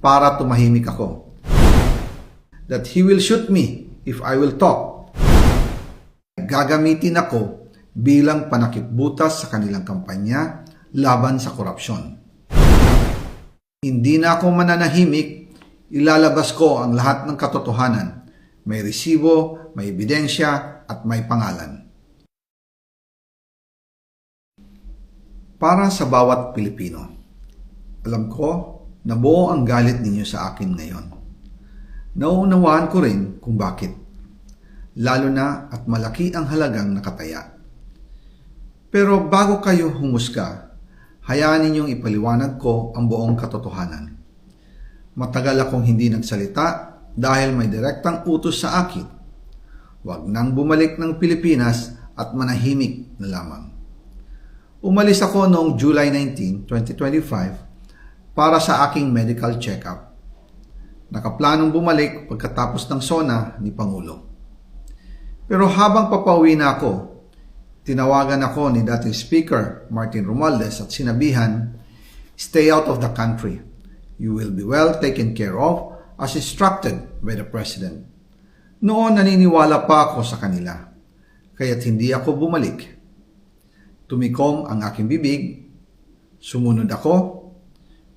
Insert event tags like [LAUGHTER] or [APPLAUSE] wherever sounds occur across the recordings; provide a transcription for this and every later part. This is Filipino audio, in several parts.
para tumahimik ako. That he will shoot me if I will talk. Gagamitin ako bilang panakipbutas sa kanilang kampanya laban sa korupsyon. Hindi na ako mananahimik, ilalabas ko ang lahat ng katotohanan. May resibo, may ebidensya, at may pangalan. Para sa bawat Pilipino, alam ko na buo ang galit ninyo sa akin ngayon. Nauunawaan ko rin kung bakit. Lalo na at malaki ang halagang nakataya. Pero bago kayo humusga, hayaan ninyong ipaliwanag ko ang buong katotohanan. Matagal akong hindi nagsalita dahil may direktang utos sa akin. Huwag nang bumalik ng Pilipinas at manahimik na lamang. Umalis ako noong July 19, 2025 para sa aking medical check-up. Nakaplanong bumalik pagkatapos ng SONA ni Pangulo. Pero habang papauwi na ako, tinawagan ako ni dating Speaker Martin Romualdez at sinabihan, Stay out of the country. You will be well taken care of as instructed by the President. Noon naniniwala pa ako sa kanila, kaya't hindi ako bumalik. Tumikom ang aking bibig, sumunod ako,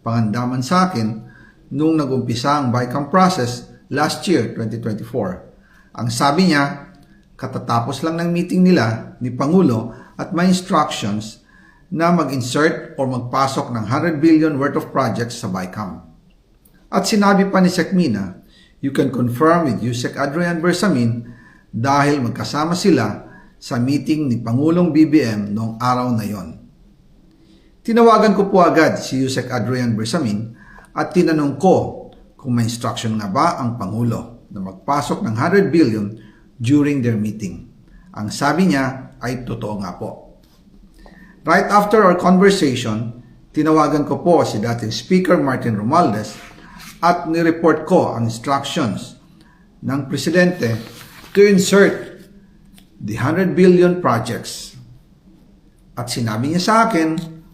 pangandaman sa akin, nung nagumpisa ang BICAM process last year, 2024. Ang sabi niya, katatapos lang ng meeting nila ni Pangulo at may instructions na mag-insert or magpasok ng 100 billion worth of projects sa BICAM. At sinabi pa ni Sekmina, you can confirm with Yusek Adrian Bersamin dahil magkasama sila sa meeting ni Pangulong BBM noong araw na yon. Tinawagan ko po agad si Yusek Adrian Bersamin at tinanong ko kung may instruction nga ba ang Pangulo na magpasok ng 100 billion during their meeting. Ang sabi niya ay totoo nga po. Right after our conversation, tinawagan ko po si dating Speaker Martin Romualdez at nireport ko ang instructions ng Presidente to insert the 100 billion projects. At sinabi niya sa akin,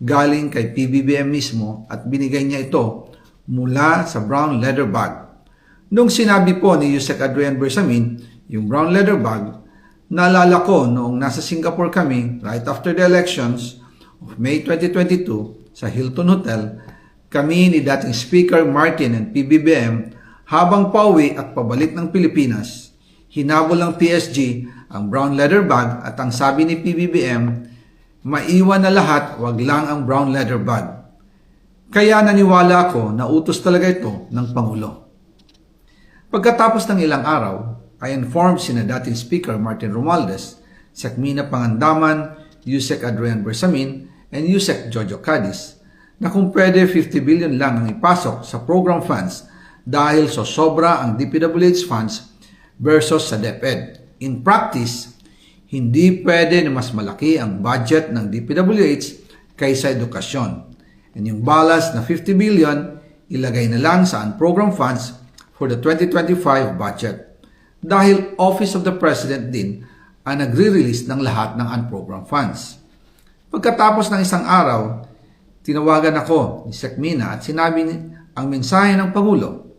galing kay PBBM mismo at binigay niya ito mula sa brown leather bag. Nung sinabi po ni Yusek Adrian Bersamin, yung brown leather bag, naalala ko noong nasa Singapore kami right after the elections of May 2022 sa Hilton Hotel, kami ni dating Speaker Martin and PBBM habang pauwi at pabalik ng Pilipinas, hinabol ng PSG ang brown leather bag at ang sabi ni PBBM, maiwan na lahat, wag lang ang brown leather bag. Kaya naniwala ako na utos talaga ito ng Pangulo. Pagkatapos ng ilang araw, I informed sina dating Speaker Martin Romualdez, Sekmina Pangandaman, Yusek Adrian Bersamin, and Yusek Jojo Cadiz na kung pwede 50 billion lang ang ipasok sa program funds dahil so sobra ang DPWH funds versus sa DepEd. In practice, hindi pwede na mas malaki ang budget ng DPWH kaysa edukasyon. And yung balance na 50 billion, ilagay na lang sa unprogrammed funds for the 2025 budget. Dahil Office of the President din ang nagre-release ng lahat ng unprogrammed funds. Pagkatapos ng isang araw, tinawagan ako ni Sekmina at sinabi ang mensahe ng Pangulo.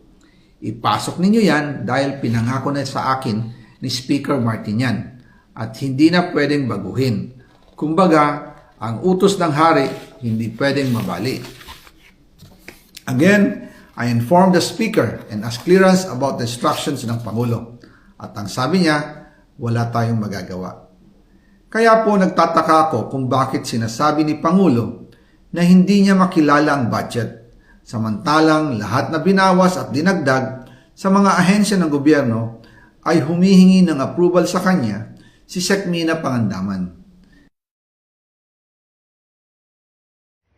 Ipasok ninyo yan dahil pinangako na sa akin ni Speaker Martinian at hindi na pwedeng baguhin. Kumbaga, ang utos ng hari hindi pwedeng mabali. Again, I informed the Speaker and asked clearance about the instructions ng Pangulo. At ang sabi niya, wala tayong magagawa. Kaya po nagtataka ako kung bakit sinasabi ni Pangulo na hindi niya makilala ang budget, samantalang lahat na binawas at dinagdag sa mga ahensya ng gobyerno ay humihingi ng approval sa kanya si Sekmina Pangandaman.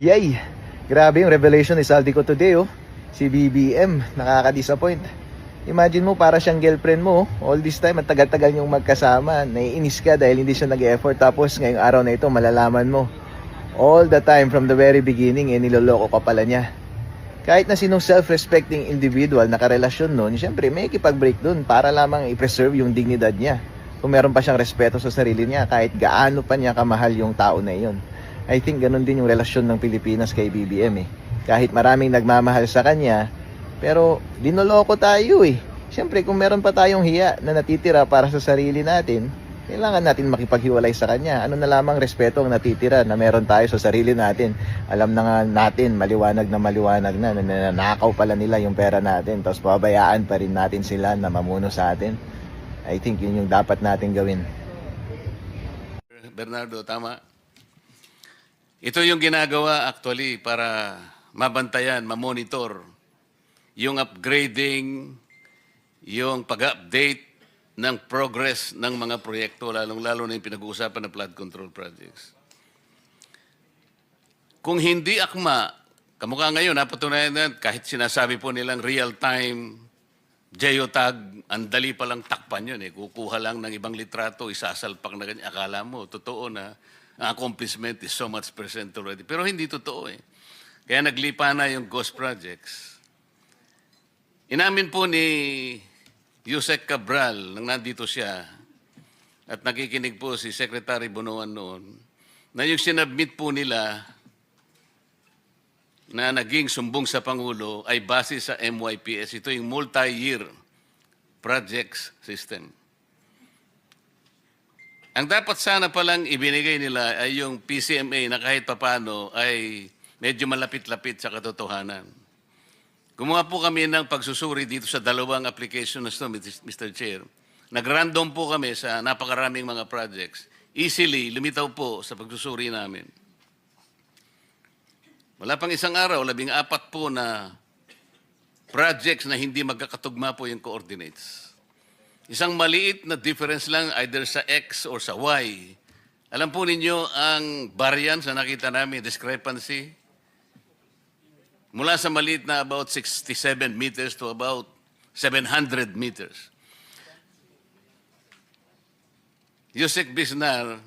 Yay! Grabe yung revelation ni Saldi ko today, oh. Si BBM, nakaka-disappoint. Imagine mo, para siyang girlfriend mo, oh. all this time, at tagal-tagal niyong magkasama, naiinis ka dahil hindi siya nag-effort, tapos ngayong araw na ito, malalaman mo, all the time, from the very beginning, eh, niloloko ka pala niya. Kahit na sinong self-respecting individual na karelasyon nun, syempre may ikipag-break dun para lamang i-preserve yung dignidad niya. Kung meron pa siyang respeto sa sarili niya, kahit gaano pa niya kamahal yung tao na iyon. I think ganun din yung relasyon ng Pilipinas kay BBM eh. Kahit maraming nagmamahal sa kanya, pero linoloko tayo eh. Siyempre kung meron pa tayong hiya na natitira para sa sarili natin, kailangan natin makipaghiwalay sa kanya. Ano na lamang respeto ang natitira na meron tayo sa sarili natin. Alam na nga natin, maliwanag na maliwanag na, na nanakaw pala nila yung pera natin. Tapos pabayaan pa rin natin sila na mamuno sa atin. I think yun yung dapat natin gawin. Bernardo, tama. Ito yung ginagawa actually para mabantayan, mamonitor yung upgrading, yung pag-update ng progress ng mga proyekto, lalong-lalo na yung pinag-uusapan ng flood control projects. Kung hindi akma, kamukha ngayon, napatunayan na kahit sinasabi po nilang real-time geotag, ang dali palang takpan yun eh. Kukuha lang ng ibang litrato, isasalpak na ganyan. Akala mo, totoo na ang accomplishment is so much percent already. Pero hindi totoo eh. Kaya naglipa na yung ghost projects. Inamin po ni Yusek Cabral, nang nandito siya, at nakikinig po si Secretary Bonoan noon, na yung sinabmit po nila na naging sumbong sa Pangulo ay base sa MYPS. Ito yung multi-year projects system. Ang dapat sana palang ibinigay nila ay yung PCMA na kahit papano ay medyo malapit-lapit sa katotohanan. Gumawa po kami ng pagsusuri dito sa dalawang application na ito, Mr. Chair. Nag-random po kami sa napakaraming mga projects. Easily, lumitaw po sa pagsusuri namin. Wala pang isang araw, labing apat po na projects na hindi magkakatugma po yung coordinates. Isang maliit na difference lang either sa X or sa Y. Alam po ninyo ang variance na nakita namin, discrepancy, mula sa maliit na about 67 meters to about 700 meters. Yusek Bisnar,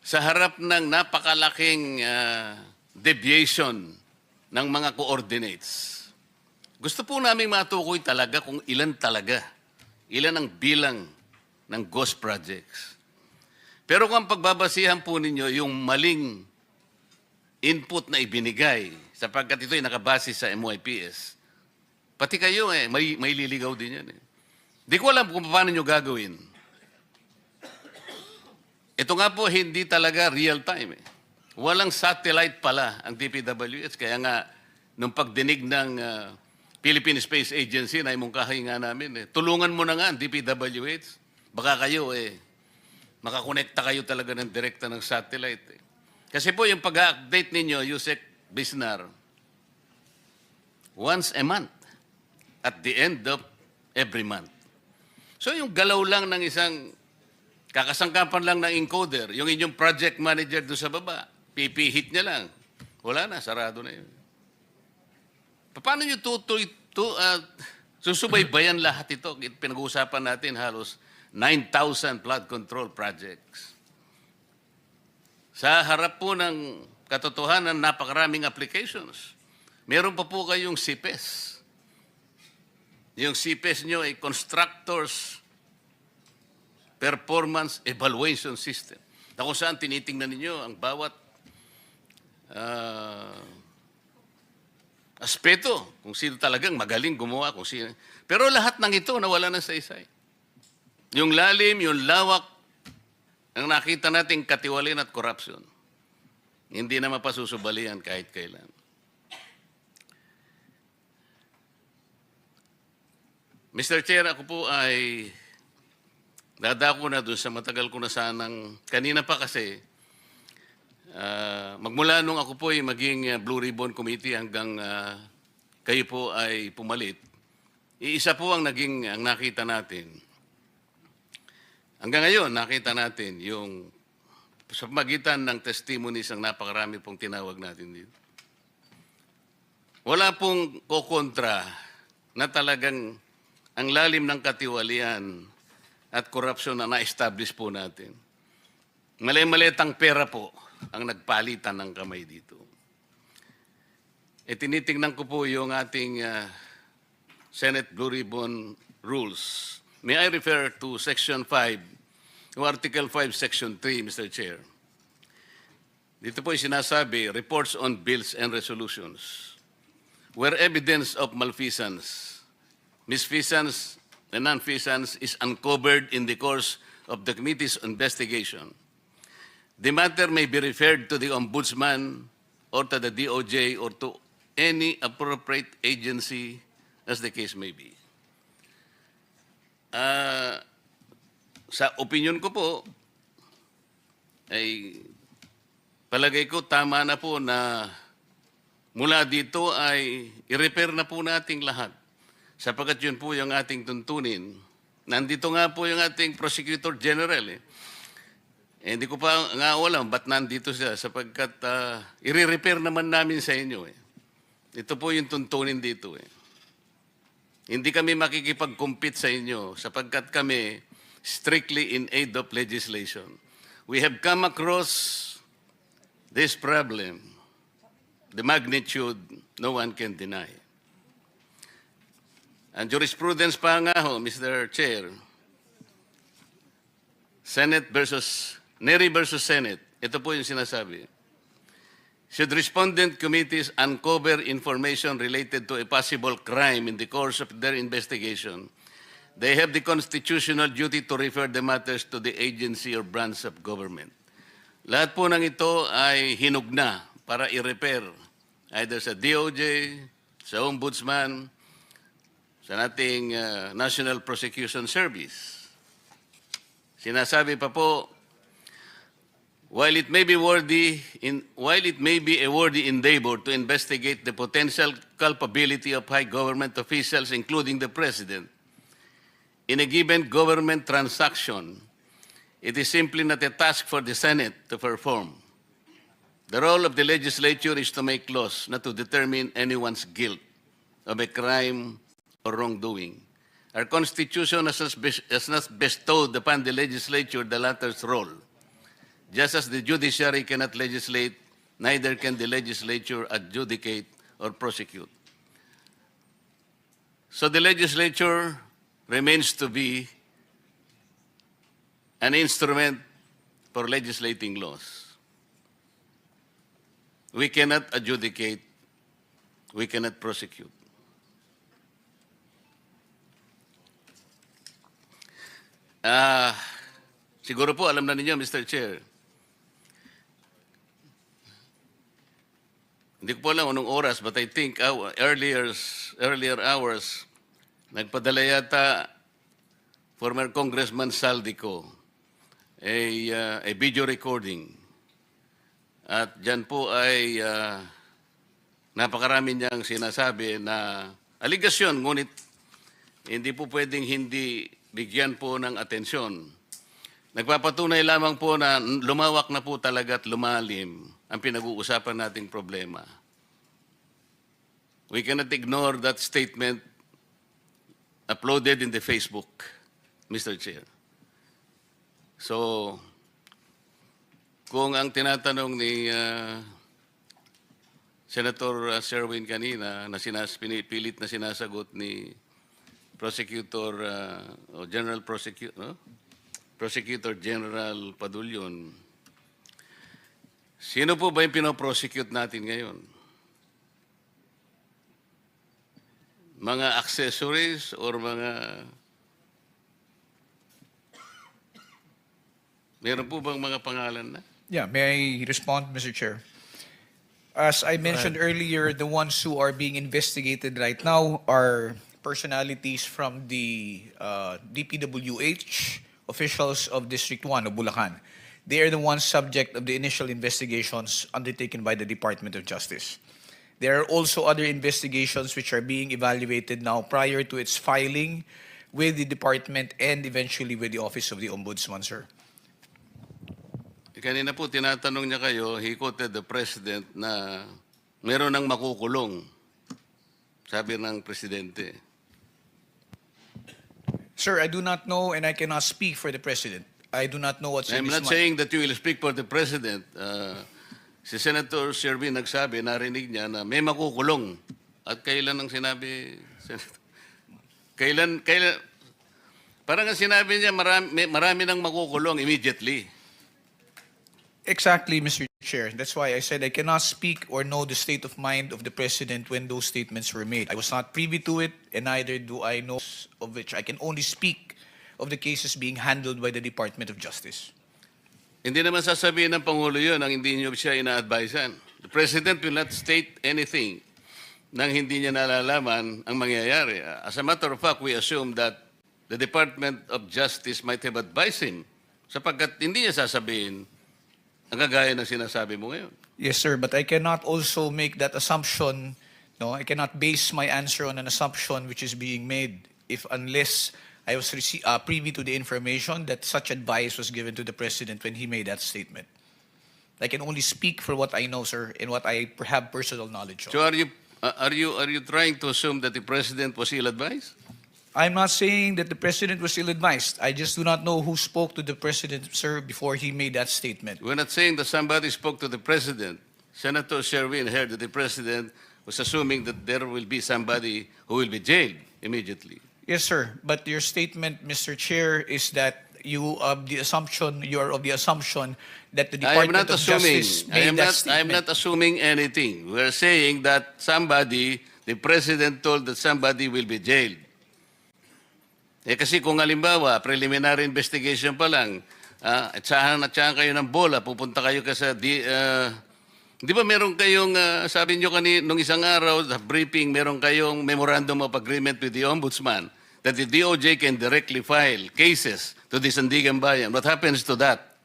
sa harap ng napakalaking ah, deviation ng mga coordinates, gusto po namin matukoy talaga kung ilan talaga, ilan ang bilang ng ghost projects. Pero kung ang pagbabasihan po ninyo yung maling input na ibinigay sapagkat ito ay nakabase sa MYPS, pati kayo eh, may, may liligaw din yan eh. Di ko alam kung paano nyo gagawin. Ito nga po, hindi talaga real time eh. Walang satellite pala ang DPWH. Kaya nga, nung pagdinig ng ah, Philippine Space Agency, na imungkahi nga namin, eh, tulungan mo na nga ang DPWH. Baka kayo eh, makakonekta kayo talaga ng direkta ng satellite. Eh. Kasi po yung pag-update ninyo, Yusek Bisnar, once a month, at the end of every month. So yung galaw lang ng isang kakasangkapan lang ng encoder, yung inyong project manager doon sa baba, pipihit niya lang. Wala na, sarado na yun. Paano nyo tutoy, tu, uh, susubaybayan lahat ito? Pinag-uusapan natin halos 9,000 flood control projects. Sa harap po ng katotohanan, napakaraming applications. Meron pa po kayong CPES. Yung CPES nyo ay Constructors Performance Evaluation System. Na kung saan tinitingnan ninyo ang bawat ah, aspeto, kung sino talagang magaling gumawa, kung sino. Pero lahat ng ito nawala na sa isay. Yung lalim, yung lawak, ang nakita nating katiwalin at corruption, hindi na mapasusubalian kahit kailan. Mr. Chair, ako po ay dadako na doon sa matagal ko na sanang, kanina pa kasi, ah, magmula nung ako po ay maging ah, Blue Ribbon Committee hanggang ah, kayo po ay pumalit, iisa po ang naging, ang nakita natin. Hanggang ngayon, nakita natin yung sa magitan ng testimonies ang napakarami pong tinawag natin dito. Wala pong kokontra na talagang ang lalim ng katiwalian at korupsyon na na-establish po natin. Mali-malitang pera po ang nagpalitan ng kamay dito. E tinitingnan ko po yung ating ah, Senate Blue Ribbon Rules. May I refer to Section 5 o Article 5, Section 3, Mr. Chair. Dito po sinasabi, reports on bills and resolutions. Where evidence of malfeasance, misfeasance, and nonfeasance is uncovered in the course of the committee's investigation, the matter may be referred to the Ombudsman or to the DOJ or to any appropriate agency as the case may be. Ah, sa opinion ko po, ay palagay ko tama na po na mula dito ay i-repair na po nating lahat. Sapagkat yun po yung ating tuntunin. Nandito nga po yung ating Prosecutor General eh. Eh, hindi ko pa nga alam ba't nandito siya sapagkat ah, i-repair naman namin sa inyo eh. Ito po yung tuntunin dito eh. Hindi kami makikipag-compete sa inyo sapagkat kami strictly in aid of legislation. We have come across this problem, the magnitude no one can deny. And jurisprudence pa nga ho, Mr. Chair, Senate versus, Neri versus Senate, ito po yung sinasabi. Should respondent committees uncover information related to a possible crime in the course of their investigation, they have the constitutional duty to refer the matters to the agency or branch of government. Lahat po ng ito ay hinug na para i-repair either sa DOJ, sa Ombudsman, sa nating uh, National Prosecution Service. Sinasabi pa po, While it may be worthy in while it may be a worthy endeavor to investigate the potential culpability of high government officials, including the president, in a given government transaction, it is simply not a task for the Senate to perform. The role of the legislature is to make laws, not to determine anyone's guilt of a crime or wrongdoing. Our Constitution has not bestowed upon the legislature the latter's role. Just as the judiciary cannot legislate, neither can the legislature adjudicate or prosecute. So the legislature remains to be an instrument for legislating laws. We cannot adjudicate, we cannot prosecute. Ah, siguro po alam na ninyo, Mr. Chair, Hindi ko po alam anong oras, but I think uh, earlier, earlier hours, nagpadala yata former Congressman Saldico a, uh, a video recording. At dyan po ay uh, napakarami niyang sinasabi na aligasyon, ngunit hindi po pwedeng hindi bigyan po ng atensyon. Nagpapatunay lamang po na lumawak na po talaga at lumalim ang pinag-uusapan nating problema. We cannot ignore that statement uploaded in the Facebook, Mr. Chair. So, kung ang tinatanong ni uh, Senator uh, Sherwin kanina na sinas, pinipilit na sinasagot ni Prosecutor uh, o General Prosecutor no? Prosecutor General Padulyon. Sino po ba yung pinoprosecute natin ngayon? Mga accessories or mga Meron po bang mga pangalan na? Yeah, may I respond, Mr. Chair? As I mentioned earlier, the ones who are being investigated right now are personalities from the uh, DPWH, officials of District 1 of Bulacan. They are the ones subject of the initial investigations undertaken by the Department of Justice. There are also other investigations which are being evaluated now prior to its filing with the department and eventually with the Office of the Ombudsman, sir. Kanina po tinatanong niya kayo, he quoted the president na meron ng makukulong. Sabi ng presidente. Sir, I do not know and I cannot speak for the president. I do not know what's in I'm his not mind. saying that you will speak for the president. Uh, si Senator Sherwin nagsabi, narinig niya na may makukulong. At kailan ang sinabi? Senator? Kailan, kailan, parang ang sinabi niya, marami, may- marami nang makukulong immediately. Exactly, Mr. Chair. That's why I said I cannot speak or know the state of mind of the president when those statements were made. I was not privy to it, and neither do I know of which I can only speak of the cases being handled by the Department of Justice. Hindi naman sasabihin ng Pangulo yun ang hindi niyo siya ina-advisean. The President will not state anything nang hindi niya nalalaman ang mangyayari. As a matter of fact, we assume that the Department of Justice might have advised him sapagkat hindi niya sasabihin ang kagaya ng sinasabi mo ngayon. Yes, sir, but I cannot also make that assumption. No, I cannot base my answer on an assumption which is being made if unless I was rece- uh, privy to the information that such advice was given to the president when he made that statement. I can only speak for what I know, sir, and what I have personal knowledge of. So are you uh, are you are you trying to assume that the President was ill-advised? I'm not saying that the president was ill-advised. I just do not know who spoke to the president, sir, before he made that statement. We're not saying that somebody spoke to the President. Senator Sherwin heard that the President was assuming that there will be somebody who will be jailed immediately. Yes, sir. But your statement, Mr. Chair, is that you of the assumption you are of the assumption that the I am Department not of assuming. Justice I made am that not. I am statement. not assuming anything. We're saying that somebody, the president told that somebody will be jailed. Eh kasi kung halimbawa, preliminary investigation pa lang, ah, at sahan at sahan kayo ng bola, pupunta kayo ka sa di, ah, di ba meron kayong, ah, sabi nyo kanina, nung isang araw, the briefing, meron kayong memorandum of agreement with the ombudsman that the DOJ can directly file cases to the Sandigan Bayan. What happens to that?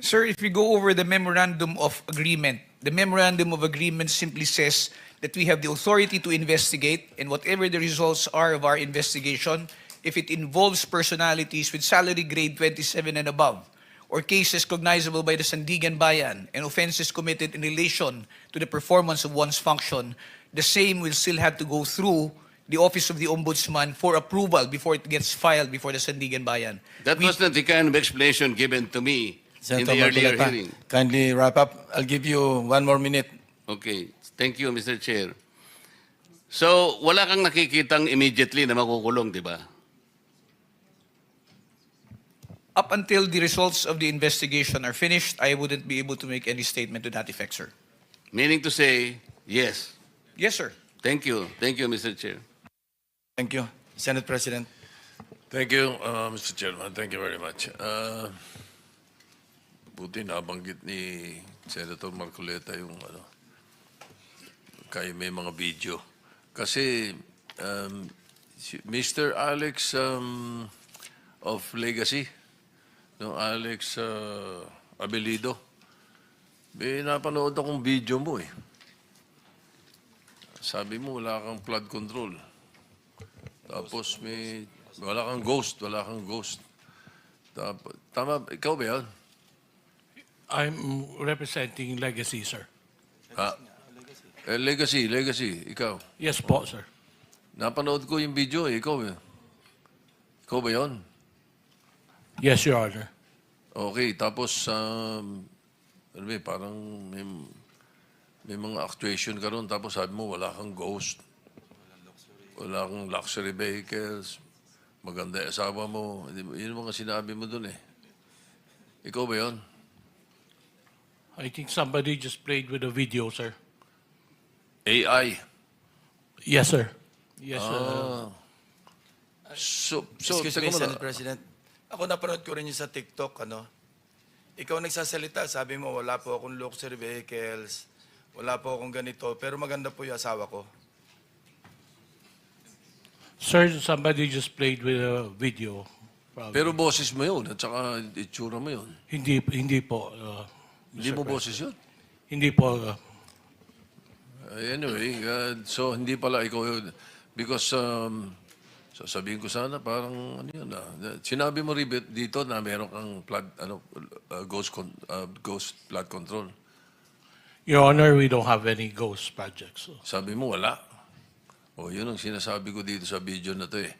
Sir, if we go over the memorandum of agreement, the memorandum of agreement simply says that we have the authority to investigate, and whatever the results are of our investigation, if it involves personalities with salary grade 27 and above, or cases cognizable by the Sandigan Bayan, and offenses committed in relation to the performance of one's function, the same will still have to go through the Office of the Ombudsman for approval before it gets filed before the Sandigan Bayan. That We- was not the kind of explanation given to me in Senator the earlier Marcoleta, hearing. kindly wrap up. I'll give you one more minute. Okay. Thank you, Mr. Chair. So, wala kang nakikitang immediately na makukulong, di ba? Up until the results of the investigation are finished, I wouldn't be able to make any statement to that effect, sir. Meaning to say, yes. Yes, sir. Thank you. Thank you, Mr. Chair. Thank you. Senate President. Thank you, uh, Mr. Chairman. Thank you very much. Uh, buti nabanggit ni Senator Marcoleta yung ano, kaya may mga video. Kasi um, Mr. Alex um, of Legacy, no, Alex uh, Abelido, may napanood akong video mo eh. Sabi mo wala kang flood control. Tapos may wala kang ghost, wala kang ghost. Tapos, tama, ikaw ba yan? I'm representing Legacy, sir. Ha? Eh, legacy, legacy, ikaw. Yes po, sir. Napanood ko yung video eh, ikaw eh. Ikaw ba yun? Yes, Your Honor. Okay, tapos, um, ano ba parang may, May mga actuation ka ron, tapos sabi mo, wala kang ghost. Wala kang luxury vehicles. Maganda yung asawa mo. Yun mga sinabi mo dun eh. Ikaw ba yun? I think somebody just played with the video, sir. AI. Yes, sir. Yes, sir. Ah. So, so Excuse me. Senate President. Ako napanood ko rin yung sa TikTok, ano. Ikaw nagsasalita, sabi mo, wala po akong luxury vehicles, wala po akong ganito, pero maganda po yung asawa ko. Sir, somebody just played with a video. Probably. Pero boses mo yun, at saka itsura mo yun. hindi, hindi po. uh, Hindi Mr. mo boses yun. Hindi po. uh, Uh, anyway, uh, so hindi pala ikaw yun. Because, um, sasabihin ko sana, parang, ano yun, ah, sinabi mo ribet dito na meron kang flood, ano, uh, ghost, con- uh, ghost flood control. Your Honor, we don't have any ghost projects. so. Sabi mo, wala. O, yun ang sinasabi ko dito sa video na to eh.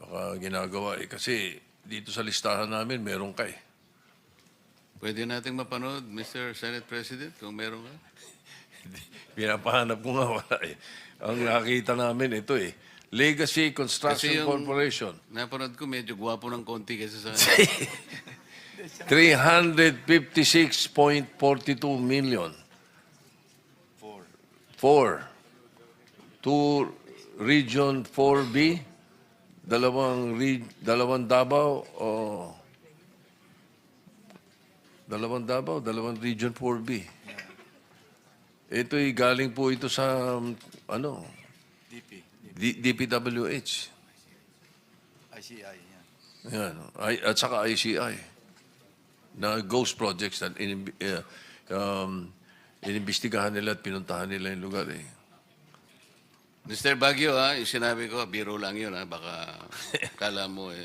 Baka ginagawa eh. Kasi dito sa listahan namin, meron ka eh. Pwede nating mapanood, Mr. Senate President, kung meron ka. [LAUGHS] Pinapahanap ko nga wala eh. Ang nakita namin ito eh. Legacy Construction Kasi yung- Corporation. Napanood ko, medyo gwapo ng konti kasi sa... [LAUGHS] 356.42 million. Four. Four. To Region 4B, dalawang, re, dalawang Davao, o dalawang Davao, dalawang Region 4B. Ito'y galing po ito sa, um, ano, DP, D- DPWH. ICI, yan. Yan. I, at saka ICI. Na ghost projects na in, uh, um, inimbestigahan nila at pinuntahan nila yung lugar eh. Mr. Baguio, ha, yung sinabi ko, biro lang yun, ha, baka kala mo eh.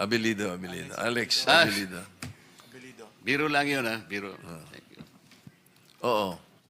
Abilido, Abilido. Alex, Ah. Abilido. Biro lang yun, ha, biro. Thank you. Oo.